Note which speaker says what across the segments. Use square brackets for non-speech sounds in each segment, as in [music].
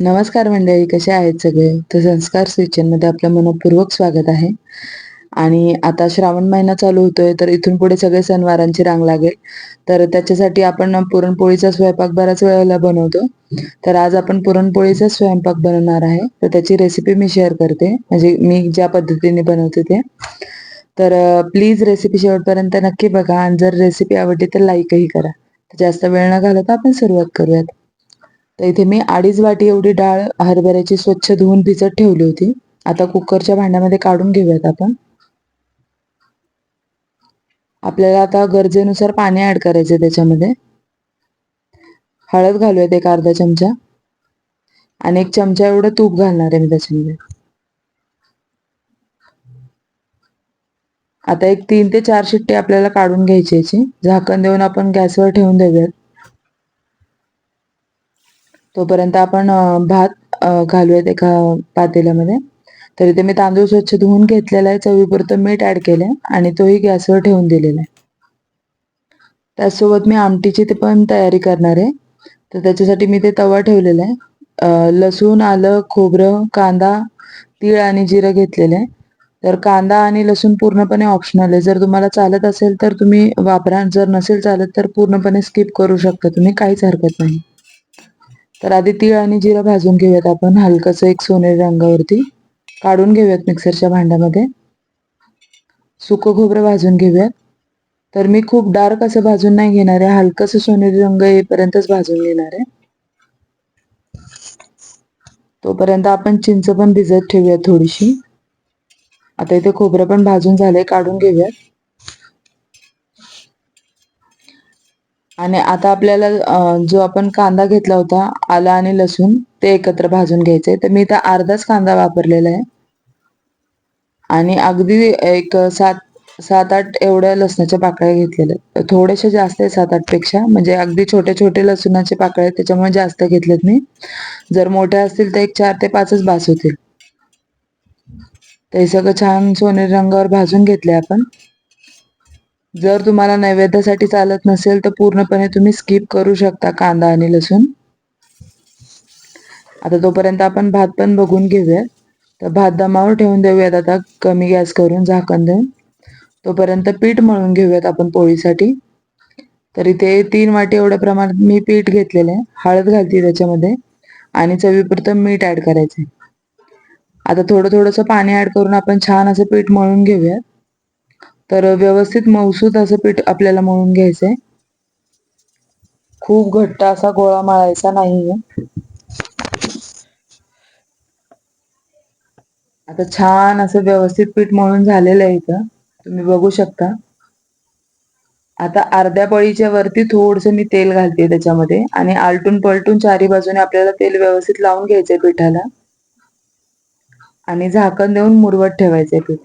Speaker 1: नमस्कार मंडळी कसे आहेत सगळे? तर संस्कारमध्ये आपलं मनपूर्वक स्वागत आहे. आणि आता श्रावण महिना चालू होतोय तर इथून पुढे सगळे सणवारांची रांग लागेल. तर त्याच्यासाठी आपण पुरणपोळीचा स्वयंपाक बऱ्याच वेळेला बनवतो. तर आज आपण पुरणपोळीचा स्वयंपाक बनवणार आहे. तर त्याची रेसिपी मी शेअर करते. म्हणजे मी ज्या पद्धतीने बनवते ते. तर प्लीज रेसिपी शेवटपर्यंत नक्की बघा. आणि जर रेसिपी आवडली तर लाईकही करा. जास्त वेळ न घालता आपण सुरुवात करूयात. तर इथे मी अडीच वाटी एवढी डाळ हरभऱ्याची स्वच्छ धुवून भिजत ठेवली होती. आता कुकरच्या भांड्यामध्ये काढून घेऊयात आपण. आपल्याला आता गरजेनुसार पाणी ऍड करायचं त्याच्यामध्ये. हळद घालूयात एक अर्धा चमचा. आणि एक चमचा एवढं तूप घालणार आहे मी त्याच्यामध्ये. आता एक तीन ते चार शिट्टी आपल्याला काढून घ्यायची याची. झाकण देऊन आपण गॅसवर ठेवून देऊयात. तोपर्यंत आपण भात घालूयात एका पातेल्यामध्ये. तर इथे मी तांदूळ स्वच्छ धुवून घेतलेला आहे. चवीपुरतं मीठ ऍड केलंय आणि तोही गॅसवर ठेवून दिलेला आहे. त्याचसोबत मी आमटीची ते पण तयारी करणार आहे. तर त्याच्यासाठी मी ते तवा ठेवलेला आहे. लसूण आलं खोबरं कांदा तीळ आणि जिरं घेतलेलं आहे. तर कांदा आणि लसूण पूर्णपणे ऑप्शनल आहे. जर तुम्हाला चालत असेल तर तुम्ही वापरा. जर नसेल चालत तर पूर्णपणे स्किप करू शकता. तुम्ही काहीच हरकत नाही. तर आधी तीळ आणि जिरं भाजून घेऊयात आपण. हलकंसं एक सोनेरी रंगावरती काढून घेऊयात मिक्सरच्या भांड्यामध्ये. सुकं खोबरं भाजून घेऊयात. तर मी खूप डार्क असं भाजून नाही घेणार आहे. हलकंसं सोनेरी रंग येईपर्यंतच भाजून घेणार आहे. तोपर्यंत आपण चिंच पण भिजत ठेवूयात थोडीशी. आता इथे खोबरं पण भाजून झालंय काढून घेऊयात. आणि आता आपल्याला जो आपण कांदा घेतला होता आला आणि लसूण ते एकत्र भाजून घ्यायचे. तर मी इथं अर्धाच कांदा वापरलेला आहे. आणि अगदी एक सात सात आठ एवढ्या लसणाच्या पाकळ्या घेतलेल्या थोडेसे जास्त आहे सात आठपेक्षा. म्हणजे अगदी छोटे छोटे लसूणाचे पाकळे त्याच्यामुळे जास्त घेतलेत मी. जर मोठे असतील तर एक चार ते पाचच बास होतील. ते सगळं छान सोनेरी रंगावर भाजून घेतले आपण. जर तुम्हाला नैवेद्यासाठी चालत नसेल तर पूर्णपणे तुम्ही स्किप करू शकता कांदा आणि लसूण. आता तोपर्यंत आपण भात पण बघून घेऊयात तर भात दमावर ठेवून देऊयात आता कमी गॅस करून झाकण देऊन. तोपर्यंत पीठ मळून घेऊयात आपण पोळीसाठी. तर इथे तीन वाटी एवढ्या प्रमाणात मी पीठ घेतलेलं आहे. हळद घालते त्याच्यामध्ये आणि चवीपुरतं मीठ ऍड करायचं आता थोडं थोडंसं पाणी ऍड करून आपण छान असं पीठ मळून घेऊयात. तर व्यवस्थित मौसूद असं पीठ आपल्याला मळून घ्यायचंय. खूप घट्ट असा गोळा मळायचा नाहीये. आता छान असं व्यवस्थित पीठ मळून झालेलं आहे इथं. तुम्ही बघू शकता. आता अर्ध्या पळीच्या वरती थोडस मी तेल घालते त्याच्यामध्ये आणि आलटून पलटून चारी बाजूने आपल्याला तेल व्यवस्थित लावून घ्यायचंय पिठाला. आणि झाकण देऊन मुरवत ठेवायचंय पीठ.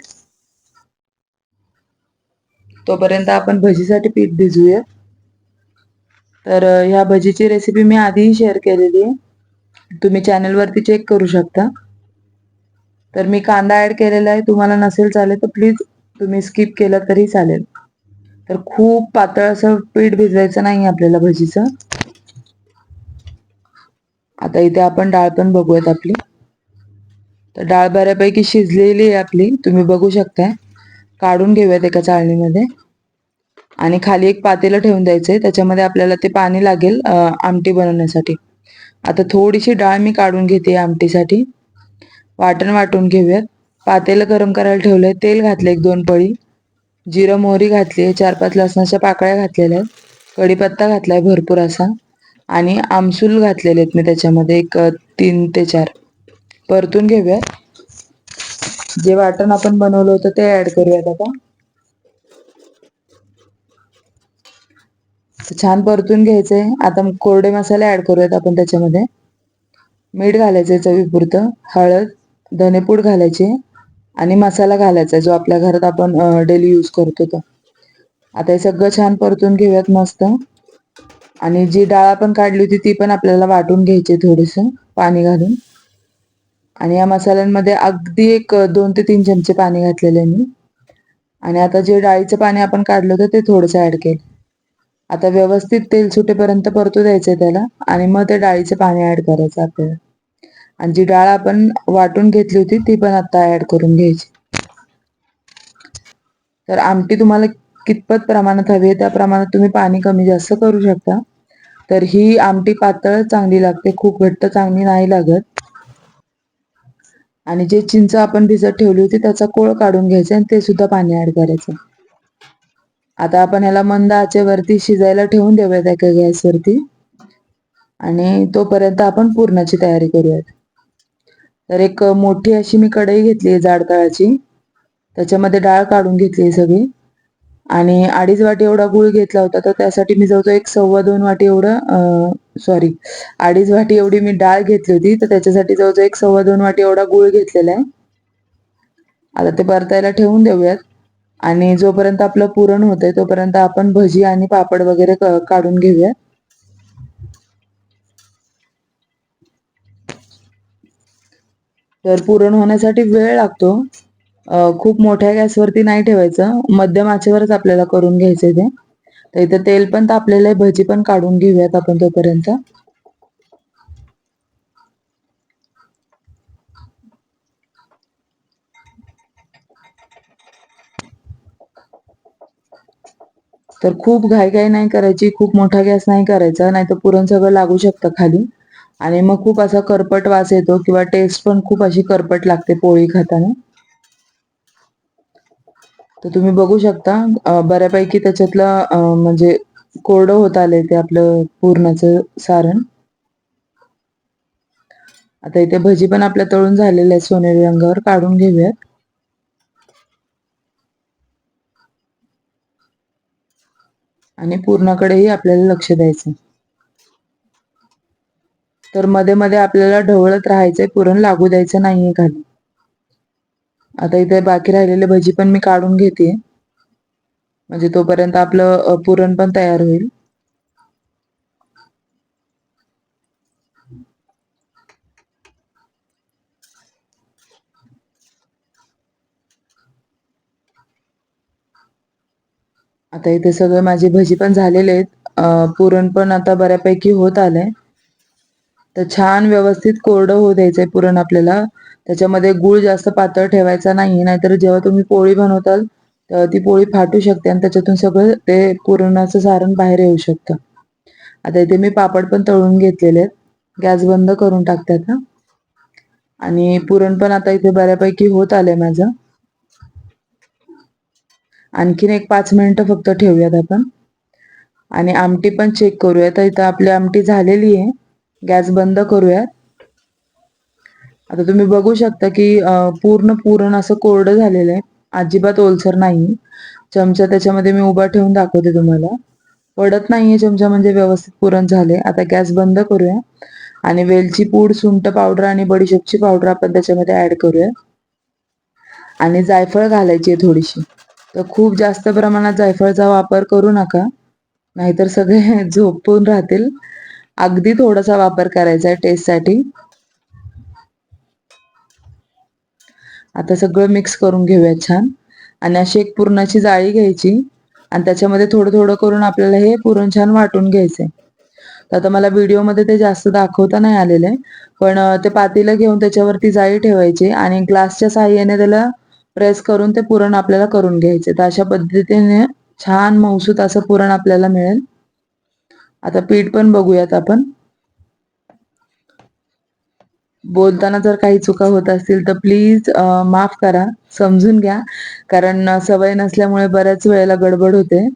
Speaker 1: तोपर्यंत आपण भजीसाठी पीठ भिजूया. तर ह्या भजीची रेसिपी मी आधीही शेअर केलेली आहे. तुम्ही चॅनलवरती चेक करू शकता. तर मी कांदा ऍड केलेला आहे. तुम्हाला नसेल चालेल तर प्लीज तुम्ही स्किप केलं तरी चालेल. तर खूप पातळ असं पीठ भिजवायचं नाही आपल्याला भजीचं. आता इथे आपण डाळ पण बघूयात आपली. तर डाळ बऱ्यापैकी शिजलेली आहे आपली. तुम्ही बघू शकताय. काढून घेऊयात एका चाळणीमध्ये. आणि खाली एक पातेलं ठेवून द्यायचंय. त्याच्यामध्ये आपल्याला ते पाणी लागेल आमटी बनवण्यासाठी. आता थोडीशी डाळ मी काढून घेते आमटीसाठी. वाटण वाटून घेऊयात. पातेलं गरम करायला ठेवलंय. तेल घातलं एक दोन पळी. जिरं मोहरी घातली चार पाच लसणाच्या पाकळ्या घातलेल्या आहेत. कढीपत्ता घातलाय भरपूर असा. आणि आमसूल घातलेले आहेत मी त्याच्यामध्ये. एक तीन ते चार. परतून घेऊयात. जे वाटण आपण बनवलं होतं ते ऍड करूयात आता. छान परतून घ्यायचंय. आता कोरडे मसाले ऍड करूयात आपण त्याच्यामध्ये. मीठ घालायचंय चवीपुरतं हळद धनेपूड घालायचे आणि मसाला घालायचा जो आपल्या घरात आपण डेली यूज करतो तो. आता हे सगळं छान परतून घेऊयात मस्त. आणि जी डाळ आपण काढली होती ती पण आपल्याला वाटून घ्यायची थोडस पाणी घालून. आणि या मसाल्यांमध्ये अगदी एक दोन ते तीन चमचे पाणी घातलेले मी. आणि आता जे डाळीचं पाणी आपण काढलं होतं ते थोडंसं ऍड केलं. आता व्यवस्थित तेल सुटेपर्यंत परतू द्यायचं त्याला आणि मग ते डाळीचं पाणी ऍड करायचं आपल्याला. आणि जी डाळ आपण वाटून घेतली होती ती पण आता ऍड करून घ्यायची. तर आमटी तुम्हाला कितपत प्रमाणात हवी आहे त्या प्रमाणात तुम्ही पाणी कमी जास्त करू शकता. तर ही आमटी पातळ चांगली लागते खूप घट्ट चांगली नाही लागत. आणि जे चिंच आपण भिजत ठेवली होती त्याचा कोळ काढून घ्यायचा आणि ते सुद्धा पाणी ऍड करायचं. आता आपण ह्याला मंद आचेवरती शिजायला ठेवून देऊयात एका गॅसवरती. आणि तोपर्यंत आपण पुरणाची तयारी करूयात. तर एक मोठी अशी मी कढई घेतली जाड तळाची त्याच्यामध्ये डाळ काढून घेतली सगळी. आणि अडीच वाटी एवढा गुळ घेतला होता तर त्यासाठी मी जवळजवळ एक सव्वा दोन वाटी एवढं सॉरी अडीच वाटी एवढी मी डाळ घेतली होती तर त्याच्यासाठी जवळजवळ एक सव्वा दोन वाटी एवढा गुळ घेतलेला आहे. आता ते परतायला ठेवून देऊयात. आणि जोपर्यंत आपलं पुरण होतंय तोपर्यंत आपण भजी आणि पापड वगैरे काढून घेऊयात. तर पुरण होण्यासाठी वेळ लागतो. खूप मोठ्या गॅसवरती नाही ठेवायचं. मध्यम आचेवरच आपल्याला करून घ्यायचे ते. तर इथं तेल पण तापलेलं आहे. भजी पण काढून घेऊयात आपण तोपर्यंत. तर खूप घाई घाई नाही करायची. खूप मोठा गॅस नाही करायचा. नाही तर पुरण सगळं लागू शकतं खाली. आणि मग खूप असा करपट वास येतो किंवा टेस्ट पण खूप अशी करपट लागते पोळी खाताना. तर तुम्ही बघू शकता बऱ्यापैकी त्याच्यातलं म्हणजे कोरडं होत आलंय ते आपलं पूर्णाचं सारण. आता इथे भजी पण आपल्या तळून झालेल्या आहेत सोनेरी रंगावर काढून घेऊयात. आणि पूर्णाकडेही आपल्याला लक्ष द्यायचं तर मध्ये मध्ये आपल्याला ढवळत राहायचंय पुरण लागू द्यायचं नाहीये खाली. आता इथे बाकी राहिलेले भजी पण मी काढून घेते. म्हणजे तोपर्यंत आपलं पुरण पण तयार होईल. आता इथे सगळे माझी भजी पण झालेले आहेत. पुरण पण आता बऱ्यापैकी होत आलंय. तर छान व्यवस्थित कोरडं होऊ द्यायचंय पुरण आपल्याला. त्याच्यामध्ये गुळ जास्त पातळ ठेवायचा नाही नाहीतर जेव्हा तुम्ही पोळी बनवताल तर ती पोळी फाटू शकते आणि त्याच्यातून सगळं ते पुरणाचं सारण बाहेर येऊ शकतं. आता इथे मी पापड पण तळून घेतलेले आहेत. गॅस बंद करून टाकतात आणि पुरण पण आता इथे बऱ्यापैकी होत आलंय माझं. आणखीन एक पाच मिनिटं फक्त ठेवूयात आपण. आणि आमटी पण चेक करूयात. इथं आपली आमटी झालेली आहे. गॅस बंद करूयात. आता तुम्ही बघू शकता की पूर्ण पुरण असं कोरडं झालेलं आहे. अजिबात ओलसर नाही. चमचा त्याच्यामध्ये मी उभा ठेवून दाखवते तुम्हाला. पडत नाहीये चमचा म्हणजे व्यवस्थित पुरण झाले आता गॅस बंद करूया. आणि वेलची पूड सुंट पावडर आणि बडीशेपची पावडर आपण त्याच्यामध्ये ऍड करूया. आणि जायफळ घालायची आहे थोडीशी. तर खूप जास्त प्रमाणात जायफळचा वापर करू नका. नाहीतर सगळे [laughs] झोपून राहतील. अगदी थोडासा वापर करायचा आहे टेस्टसाठी आता सगळं मिक्स करून घेऊया छान. आणि अशी एक पुरणाची जाळी घ्यायची आणि त्याच्यामध्ये थोडं थोडं करून आपल्याला हे पुरण छान वाटून घ्यायचंय. तर आता मला व्हिडिओमध्ये ते जास्त दाखवता नाही आलेलं आहे पण ते पातीला घेऊन त्याच्यावरती जाळी ठेवायची आणि ग्लासच्या साह्याने त्याला प्रेस करून ते पुरण आपल्याला करून घ्यायचे तर अशा पद्धतीने छान मौसूत असं पुरण आपल्याला मिळेल. आता पीठ पण बघूयात आपण. बोलताना जर काही चुका होत असतील तर प्लीज माफ करा समजून घ्या. कारण सवय नसल्यामुळे बऱ्याच वेळेला गडबड होते.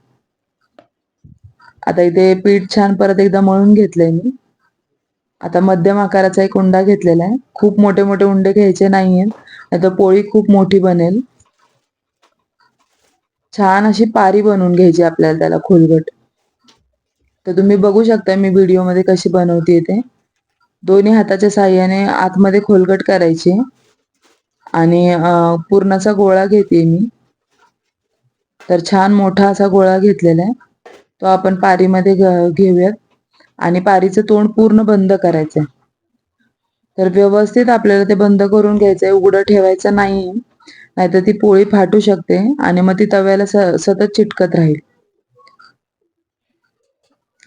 Speaker 1: आता इथे पीठ छान परत एकदा मळून घेतलंय मी. आता मध्यम आकाराचा एक उंडा घेतलेला आहे. खूप मोठे मोठे उंडे घ्यायचे नाहीयेत आता पोळी खूप मोठी बनेल. छान अशी पारी बनवून घ्यायची आपल्याला त्याला खोलगट. तर तुम्ही बघू शकता मी व्हिडिओमध्ये कशी बनवते ते. दोन्ही हाताच्या साह्याने आतमध्ये खोलगट करायची. आणि पूर्णाचा गोळा घेते मी. तर छान मोठा असा गोळा घेतलेला आहे. तो आपण पारीमध्ये घेऊयात. आणि पारीचं तोंड पूर्ण बंद करायचंय. तर व्यवस्थित आपल्याला ते बंद करून घ्यायचं आहे उघडं ठेवायचं नाही. नाहीतर ती पोळी फाटू शकते आणि मग ती तव्याला सतत चिटकत राहील.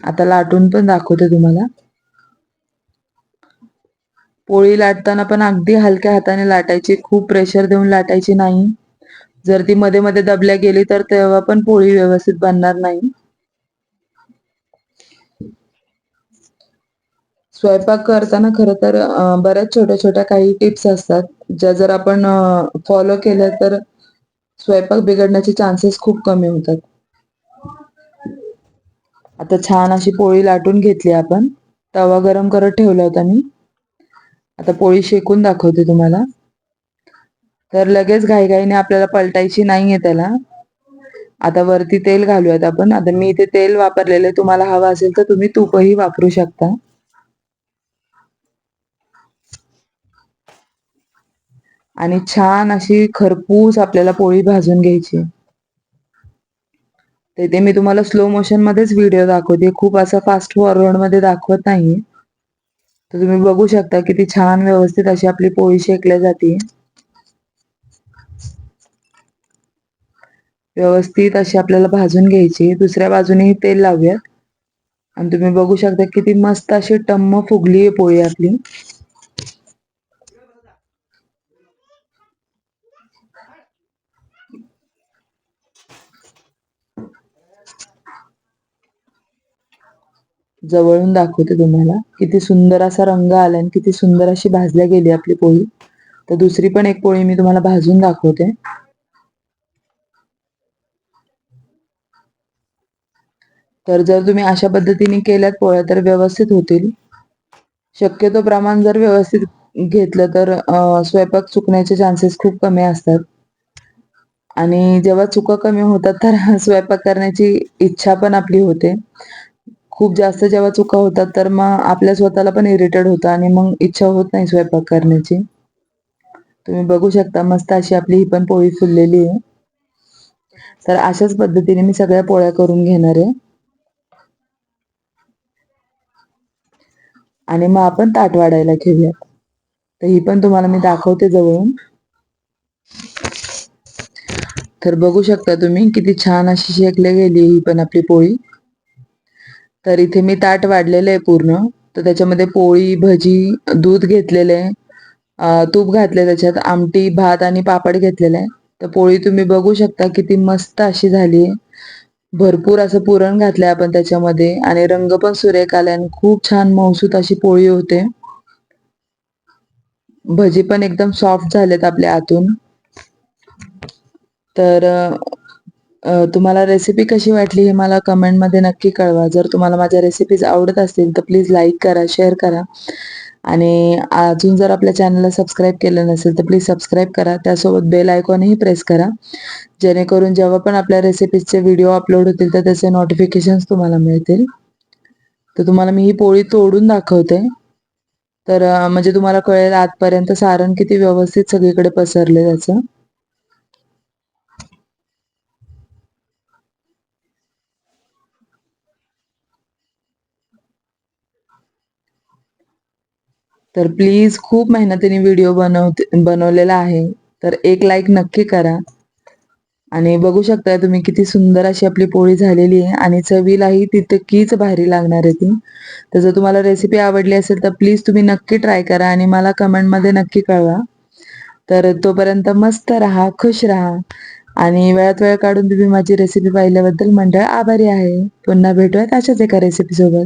Speaker 1: आता लाटून पण दाखवते तुम्हाला. पोळी लाटताना पण अगदी हलक्या हाताने लाटायची खूप प्रेशर देऊन लाटायची नाही. जर ती मध्ये मध्ये दबल्या गेली तर तेव्हा पण पोळी व्यवस्थित बनणार नाही. स्वयंपाक करताना खर तर बऱ्याच छोट्या छोट्या काही टिप्स असतात. ज्या जर आपण फॉलो केल्या तर स्वयंपाक बिघडण्याचे चान्सेस खूप कमी होतात. आता छान अशी पोळी लाटून घेतली आपण. तवा गरम करत ठेवला होता मी. आता पोळी शेकून दाखवते तुम्हाला. तर लगेच घाईघाईने आपल्याला पलटायची नाहीये त्याला. आता वरती तेल घालूयात आपण. आता मी इथे तेल वापरलेले तुम्हाला हवं असेल तर तुम्ही तूपही वापरू शकता. आणि छान अशी खरपूस आपल्याला पोळी भाजून घ्यायची. ते मी तुम्हाला स्लो मोशन मध्येच व्हिडिओ दाखवते. खूप असं फास्ट फॉरवर्डमध्ये दाखवत नाहीये. तर तुम्ही बघू शकता किती छान व्यवस्थित अशी आपली पोळी शेकल्या जाते. व्यवस्थित अशी आपल्याला भाजून घ्यायची. दुसऱ्या बाजूनेही तेल लावूयात. आणि तुम्ही बघू शकता किती मस्त अशी टम्म फुगली आहे पोळी आपली. जवळून दाखवते तुम्हाला. किती सुंदर असा रंग आला आणि किती सुंदर अशी भाजल्या गेली आपली पोळी. तर दुसरी पण एक पोळी मी तुम्हाला भाजून दाखवते. तर जर तुम्ही अशा पद्धतीने केल्यात पोळ्या तर व्यवस्थित होतील. शक्यतो प्रमाण जर व्यवस्थित घेतलं तर स्वयंपाक चुकण्याचे चान्सेस खूप कमी असतात. आणि जेव्हा चुका कमी होतात तर [laughs] स्वयंपाक करण्याची इच्छा पण आपली होते. खूप जास्त जेव्हा चुका होतात तर मग आपल्या स्वतःला पण इरिटेड होतं आणि मग इच्छा होत नाही स्वयंपाक करण्याची. तुम्ही बघू शकता मस्त अशी आपली ही पण पोळी फुललेली आहे. तर अशाच पद्धतीने मी सगळ्या पोळ्या करून घेणार आहे. आणि मग आपण ताट वाढायला घेऊयात. तर ही पण तुम्हाला मी दाखवते जवळून. तर बघू शकता तुम्ही किती छान अशी शेकले गेली ही पण आपली पोळी. तर इथे मी ताट वाढलेलं आहे पूर्ण. तर त्याच्यामध्ये पोळी भजी दूध घेतलेलं आहे. तूप घातले त्याच्यात आमटी भात आणि पापड घेतलेलं आहे. तर पोळी तुम्ही बघू शकता किती मस्त अशी झाली आहे. भरपूर असं पुरण घातलंय आपण त्याच्यामध्ये आणि रंग पण सुरेख आला आणि खूप छान मौसूत अशी पोळी होते. भजी पण एकदम सॉफ्ट झालेत आपल्या आतून. तर तुम्हाला रेसिपी कशी वाटली हे मला कमेंटमध्ये नक्की कळवा. जर तुम्हाला माझ्या रेसिपीज आवडत असतील तर प्लीज लाईक करा शेअर करा. आणि अजून जर आपल्या चॅनलला सबस्क्राईब केलं नसेल तर प्लीज सबस्क्राईब करा. त्यासोबत बेल आयकॉनही प्रेस करा. जेणेकरून जेव्हा पण आपल्या रेसिपीजचे व्हिडिओ अपलोड होतील तर त्याचे नोटिफिकेशन्स तुम्हाला मिळतील. तर तुम्हाला मी ही पोळी तोडून दाखवते. तर म्हणजे तुम्हाला कळेल आजपर्यंत सारण किती व्यवस्थित सगळीकडे पसरले त्याचं. तर प्लीज खूप मेहनतीने व्हिडिओ बनवते बनवलेला आहे. तर एक लाईक नक्की करा. आणि बघू शकता तुम्ही किती सुंदर अशी आपली पोळी झालेली आहे. आणि चवीलाही तितकीच भारी लागणार आहे ती. तर जर तुम्हाला रेसिपी आवडली असेल तर प्लीज तुम्ही नक्की ट्राय करा आणि मला कमेंटमध्ये नक्की कळवा. तर तोपर्यंत मस्त राहा खुश राहा. आणि वेळात वेळ काढून तुम्ही माझी रेसिपी पाहिल्याबद्दल मंडळ आभारी आहे. पुन्हा भेटूयात अशाच एका रेसिपीसोबत